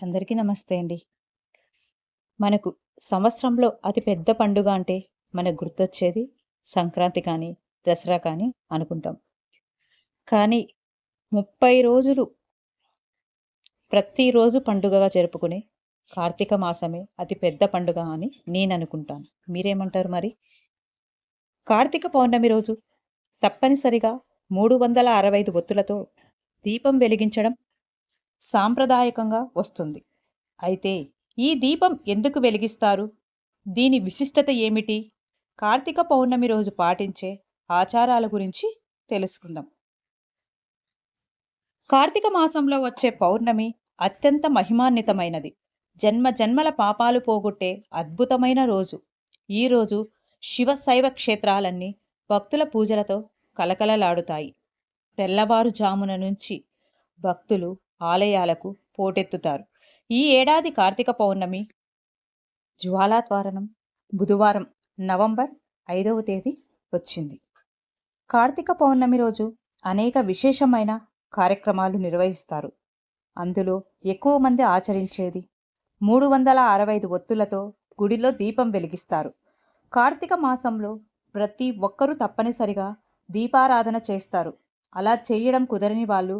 అందరికీ నమస్తే అండి. మనకు సంవత్సరంలో అతి పెద్ద పండుగ అంటే మనకు గుర్తొచ్చేది సంక్రాంతి కానీ, దసరా కానీ అనుకుంటాం. కానీ 30 రోజులు ప్రతిరోజు పండుగగా జరుపుకునే కార్తీక మాసమే అతి పెద్ద పండుగ అని నేను అనుకుంటాను మీరేమంటారు మరి? కార్తీక పౌర్ణమి రోజు తప్పనిసరిగా 365 ఒత్తులతో దీపం వెలిగించడం సాంప్రదాయకంగా వస్తుంది. అయితే ఈ దీపం ఎందుకు వెలిగిస్తారు? దీని విశిష్టత ఏమిటి? కార్తీక పౌర్ణమి రోజు పాటించే ఆచారాల గురించి తెలుసుకుందాం. కార్తీక మాసంలో వచ్చే పౌర్ణమి అత్యంత మహిమాన్వితమైనది. జన్మ జన్మల పాపాలు పోగొట్టే అద్భుతమైన రోజు. ఈ రోజు శివ శైవ క్షేత్రాలన్నీ భక్తుల పూజలతో కలకలలాడుతాయి. తెల్లవారుజామున నుంచి భక్తులు ఆలయాలకు పోటెత్తుతారు. ఈ ఏడాది కార్తీక పౌర్ణమి జ్వాలాత్వారణం బుధవారం నవంబర్ ఐదవ తేదీ వచ్చింది. కార్తీక పౌర్ణమి రోజు అనేక విశేషమైన కార్యక్రమాలు నిర్వహిస్తారు. అందులో ఎక్కువ మంది ఆచరించేది 365 ఒత్తులతో గుడిలో దీపం వెలిగిస్తారు. కార్తీక మాసంలో ప్రతి ఒక్కరూ తప్పనిసరిగా దీపారాధన చేస్తారు. అలా చేయడం కుదరని వాళ్ళు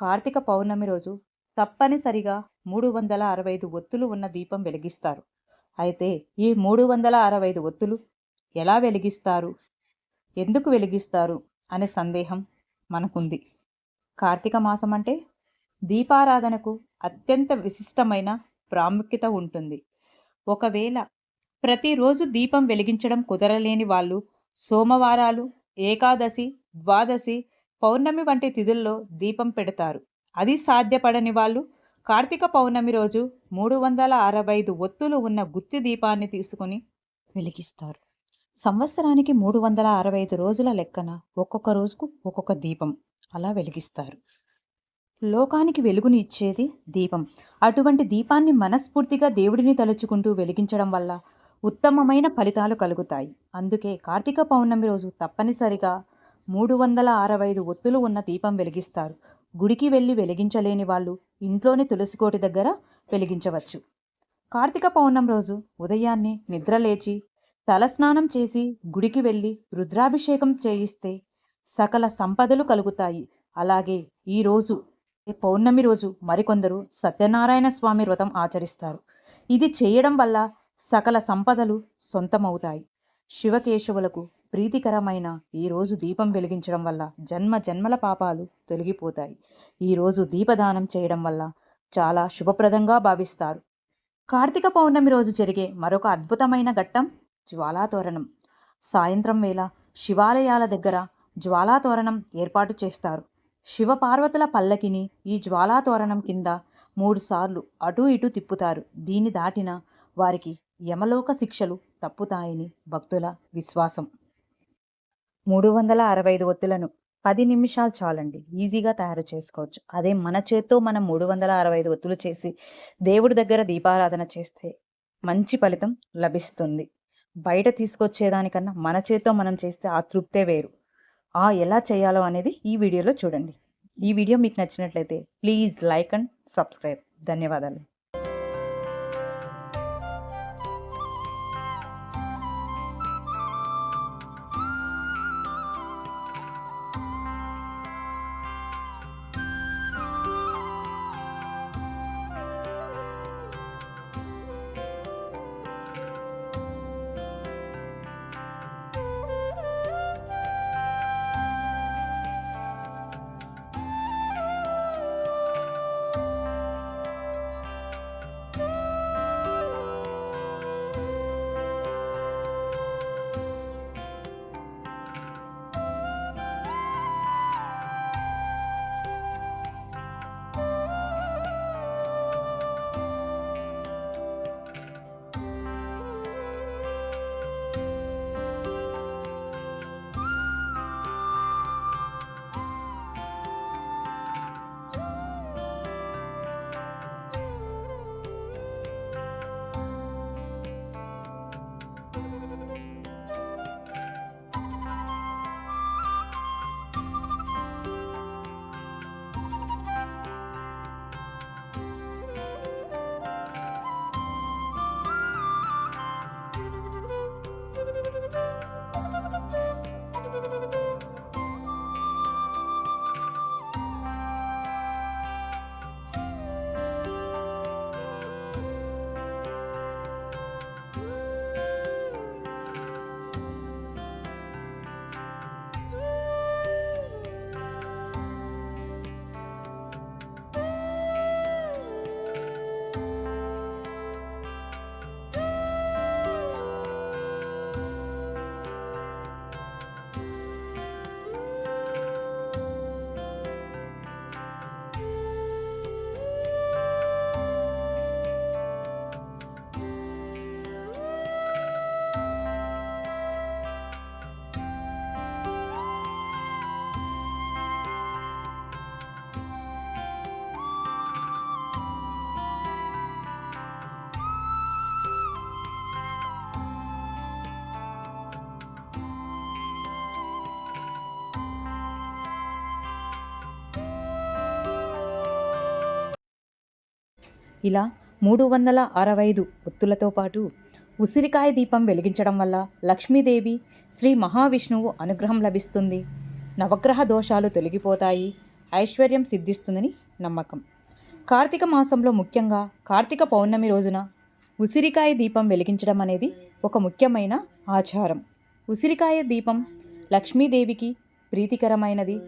కార్తీక పౌర్ణమి రోజు తప్పనిసరిగా 365 ఒత్తులు ఉన్న దీపం వెలిగిస్తారు. అయితే ఈ 365 ఒత్తులు ఎలా వెలిగిస్తారు? ఎందుకు వెలిగిస్తారు? అనే సందేహం మనకుంది. కార్తీక మాసం అంటే దీపారాధనకు అత్యంత విశిష్టమైన ప్రాముఖ్యత ఉంటుంది. ఒకవేళ ప్రతిరోజు దీపం వెలిగించడం కుదరలేని వాళ్ళు సోమవారాలు, ఏకాదశి, ద్వాదశి, పౌర్ణమి వంటి తిథుల్లో దీపం పెడతారు. అది సాధ్యపడని వాళ్ళు కార్తీక పౌర్ణమి రోజు 365 ఒత్తులు ఉన్న గుత్తి దీపాన్ని తీసుకొని వెలిగిస్తారు. సంవత్సరానికి 365 రోజుల లెక్కన ఒక్కొక్క రోజుకు ఒక్కొక్క దీపం అలా వెలిగిస్తారు. లోకానికి వెలుగుని ఇచ్చేది దీపం. అటువంటి దీపాన్ని మనస్ఫూర్తిగా దేవుడిని తలుచుకుంటూ వెలిగించడం వల్ల ఉత్తమమైన ఫలితాలు కలుగుతాయి. అందుకే కార్తీక పౌర్ణమి రోజు తప్పనిసరిగా 365 ఒత్తులు ఉన్న దీపం వెలిగిస్తారు. గుడికి వెళ్ళి వెలిగించలేని వాళ్ళు ఇంట్లోని తులసికోటి దగ్గర వెలిగించవచ్చు. కార్తీక పౌర్ణం రోజు ఉదయాన్నే నిద్రలేచి తలస్నానం చేసి గుడికి వెళ్ళి రుద్రాభిషేకం చేయిస్తే సకల సంపదలు కలుగుతాయి. అలాగే ఈ రోజు పౌర్ణమి రోజు మరికొందరు సత్యనారాయణ స్వామి వ్రతం ఆచరిస్తారు. ఇది చేయడం వల్ల సకల సంపదలు సొంతమవుతాయి. శివకేశవులకు ప్రీతికరమైన ఈరోజు దీపం వెలిగించడం వల్ల జన్మ జన్మల పాపాలు తొలగిపోతాయి. ఈరోజు దీపదానం చేయడం వల్ల చాలా శుభప్రదంగా భావిస్తారు. కార్తీక పౌర్ణమి రోజు జరిగే మరొక అద్భుతమైన ఘట్టం జ్వాలాతోరణం. సాయంత్రం వేళ శివాలయాల దగ్గర జ్వాలాతోరణం ఏర్పాటు చేస్తారు. శివపార్వతుల పల్లకిని ఈ జ్వాలాతోరణం కింద మూడుసార్లు అటూ ఇటు తిప్పుతారు. దీన్ని దాటిన వారికి యమలోక శిక్షలు తప్పుతాయని భక్తుల విశ్వాసం. 365 ఒత్తులను పది నిమిషాలు చాలండి. ఈజీగా తయారు చేసుకోవచ్చు. అదే మన చేత్తో మనం 365 ఒత్తులు చేసి దేవుడి దగ్గర దీపారాధన చేస్తే మంచి ఫలితం లభిస్తుంది. బయట తీసుకొచ్చేదానికన్నా మన చేత్తో మనం చేస్తే ఆ తృప్తే వేరు. ఆ ఎలా చేయాలో అనేది ఈ వీడియోలో చూడండి. ఈ వీడియో మీకు నచ్చినట్లయితే ప్లీజ్ లైక్ అండ్ సబ్స్క్రైబ్. ధన్యవాదాలు. ఇలా మూడు వందల అరవై ఐదు ఒత్తులతో పాటు ఉసిరికాయ దీపం వెలిగించడం వల్ల లక్ష్మీదేవి శ్రీ మహావిష్ణువు అనుగ్రహం లభిస్తుంది. నవగ్రహ దోషాలు తొలగిపోతాయి. ఐశ్వర్యం సిద్ధిస్తుందని నమ్మకం. కార్తీక మాసంలో ముఖ్యంగా కార్తీక పౌర్ణమి రోజున ఉసిరికాయ దీపం వెలిగించడం అనేది ఒక ముఖ్యమైన ఆచారం. ఉసిరికాయ దీపం లక్ష్మీదేవికి ప్రీతికరమైనది.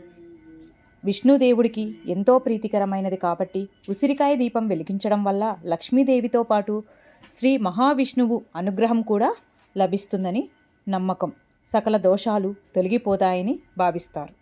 విష్ణుదేవుడికి ఎంతో ప్రీతికరమైనది కాబట్టి ఉసిరికాయ దీపం వెలిగించడం వల్ల లక్ష్మీదేవితో పాటు శ్రీ మహావిష్ణువు అనుగ్రహం కూడా లభిస్తుందని నమ్మకం. సకల దోషాలు తొలగిపోతాయని భావిస్తారు.